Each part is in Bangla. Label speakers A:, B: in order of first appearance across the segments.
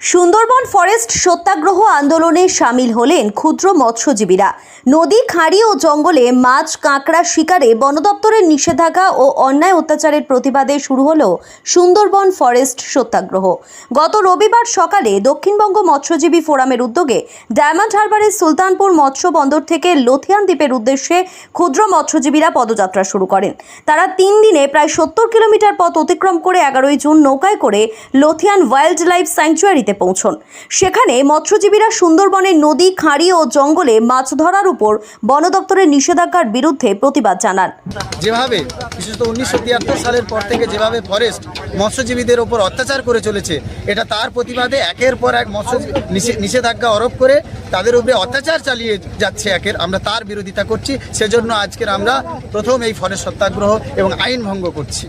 A: সুন্দরবন ফরেস্ট সত্যাগ্রহ আন্দোলনে সামিল হলেন ক্ষুদ্র মৎস্যজীবীরা। নদী, খাঁড়ি ও জঙ্গলে মাছ, কাঁকড়া শিকারে বন দপ্তরের নিষেধাজ্ঞা ও অন্যায় অত্যাচারের প্রতিবাদে শুরু হলো সুন্দরবন ফরেস্ট সত্যাগ্রহ। গত রবিবার সকালে দক্ষিণবঙ্গ মৎস্যজীবী ফোরামের উদ্যোগে ডায়মন্ড হারবারের সুলতানপুর মৎস্য বন্দর থেকে লথিয়ান দ্বীপের উদ্দেশ্যে ক্ষুদ্র মৎস্যজীবীরা পদযাত্রা শুরু করেন। তারা তিন দিনে প্রায় সত্তর কিলোমিটার পথ অতিক্রম করে এগারোই জুন নৌকায় করে লথিয়ান ওয়াইল্ড লাইফ স্যাংচুয়ারিতে পৌঁছন। সেখানে মৎস্যজীবীরা সুন্দরবনের নদী, খাঁড়ি ও জঙ্গলে মাছ ধরার উপর বন দপ্তরের নিষেধাজ্ঞার বিরুদ্ধে প্রতিবাদ জানান।
B: যেভাবে বিশেষত উনিশশো তিয়াত্তর সালের পর থেকে যেভাবে ফরেস্ট মৎস্যজীবীদের ওপর অত্যাচার করে চলেছে, এটা তার প্রতিবাদে একের পর এক মৎস্য নিষেধাজ্ঞা আরোপ করে তাদের উপরে অত্যাচার চালিয়ে যাচ্ছে একের। আমরা তার বিরোধিতা করছি, সেজন্য আজকের আমরা প্রথম এই ফরেস্ট সত্যাগ্রহ এবং আইন ভঙ্গ করছি।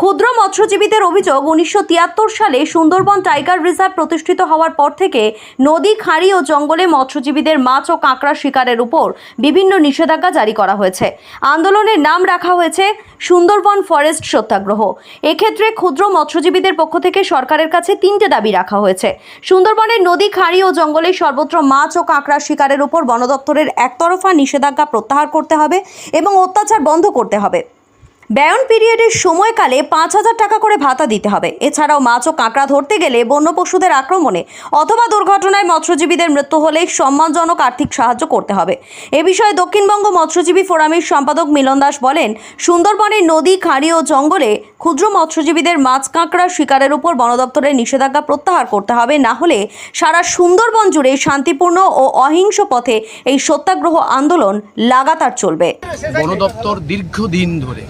A: ক্ষুদ্র মৎস্যজীবীদের অভিযোগ, উনিশশো তিয়াত্তর সালে সুন্দরবন টাইগার রিজার্ভ প্রতিষ্ঠিত হওয়ার পর থেকে নদী, খাঁড়ি ও জঙ্গলে মৎস্যজীবীদের মাছ ও কাঁকড়া শিকারের উপর বিভিন্ন নিষেধাজ্ঞা জারি করা হয়েছে। আন্দোলনের নাম রাখা হয়েছে সুন্দরবন ফরেস্ট সত্যাগ্রহ। এক্ষেত্রে ক্ষুদ্র মৎস্যজীবীদের পক্ষ থেকে সরকারের কাছে তিনটে দাবি রাখা হয়েছে। সুন্দরবনের নদী, খাঁড়ি ও জঙ্গলে সর্বত্র মাছ ও কাঁকড়া শিকারের উপর বন দপ্তরের একতরফা নিষেধাজ্ঞা প্রত্যাহার করতে হবে এবং অত্যাচার বন্ধ করতে হবে। ব্যয়ন পিরিয়ডের সময়কালে পাঁচ হাজার টাকা করে ভাতা দিতে হবে। এছাড়াও মাছ ও কাঁকড়া ধরতে গেলে বন্য পশুদের আক্রমণে অথবা দুর্ঘটনায় মৎস্যজীবীদের মৃত্যু হলে সম্মানজনক আর্থিক সাহায্য করতে হবে। এ বিষয়ে দক্ষিণবঙ্গ মৎস্যজীবী ফোরামের সম্পাদক মিলন দাস বলেন, সুন্দরবনের নদী, খাঁড়ি ও জঙ্গলে ক্ষুদ্র মৎস্যজীবীদের মাছ কাঁকড়া শিকারের উপর বন দপ্তরের নিষেধাজ্ঞা প্রত্যাহার করতে হবে। না হলে সারা সুন্দরবন জুড়ে শান্তিপূর্ণ ও অহিংস পথে এই সত্যাগ্রহ আন্দোলন লাগাতার চলবে।
C: বন দীর্ঘদিন ধরে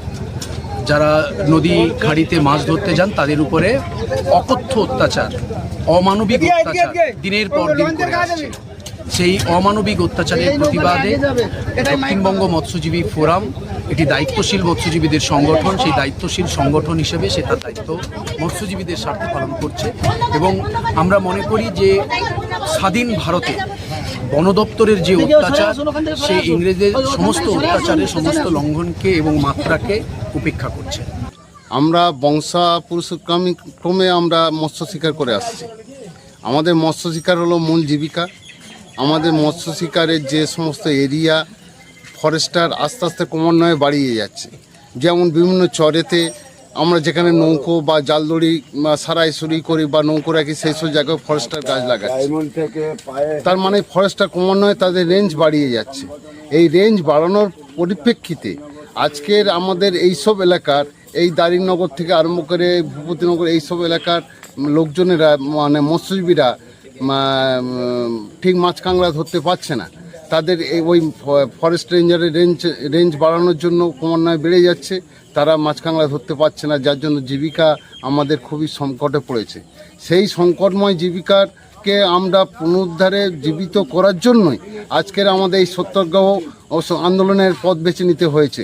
C: যারা নদী খাড়িতে মাছ ধরতে যান তাদের উপরে অকথ্য অত্যাচার অমানবিক অত্যাচার দিনের পর দিন করে আসছে। সেই অমানবিক অত্যাচারের প্রতিবাদে দক্ষিণবঙ্গ মৎস্যজীবী ফোরাম একটি দায়িত্বশীল মৎস্যজীবীদের সংগঠন সেই দায়িত্বশীল সংগঠন হিসেবে সে তার দায়িত্ব মৎস্যজীবীদের স্বার্থে পালন করছে। এবং আমরা মনে করি যে স্বাধীন ভারতে বন দপ্তরের যে অত্যাচার সে ইংরেজদের সমস্ত অত্যাচারের সমস্ত লঙ্ঘনকে এবং মাত্রাকে উপেক্ষা করছে।
D: আমরা বংশা পুরুষক্রমী ক্রমে আমরা মৎস্য শিকার করে আসছি। আমাদের মৎস্য শিকার হলো মূল জীবিকা। আমাদের মৎস্য শিকারের যে সমস্ত এরিয়া ফরেস্টার আস্তে আস্তে ক্রমান্বয়ে বাড়িয়ে যাচ্ছে। যেমন বিভিন্ন চরেতে আমরা যেখানে নৌকো বা জালদড়ি বা সারাইসুরি করি বা নৌকো রাখি সেই সব জায়গায় ফরেস্টার গাছ লাগাচ্ছে। তার মানে ফরেস্টার ক্রমান্বয়ে তাদের রেঞ্জ বাড়িয়ে যাচ্ছে। এই রেঞ্জ বাড়ানোর পরিপ্রেক্ষিতে আজকের আমাদের এই সব এলাকার এই দারিনগর থেকে আরম্ভ করে ভূপতিনগর এইসব এলাকার লোকজনেরা মানে মৎস্যজীবীরা ঠিক মাছ কাঁকড়া ধরতে পারছে না। তাদের ওই ফরেস্ট রেঞ্জারের রেঞ্জ রেঞ্জ বাড়ানোর জন্য ক্রমান্বয়ে বেড়ে যাচ্ছে। তারা মাছ কাঁকড়া ধরতে পারছে না, যার জন্য জীবিকা আমাদের খুবই সংকটে পড়েছে। সেই সংকটময় জীবিকার কে আমরা পুনরুদ্ধারে জীবিত করার জন্যই আজকের আমাদের এই সত্যাগ্রহ আন্দোলনের পথ বেছে নিতে হয়েছে।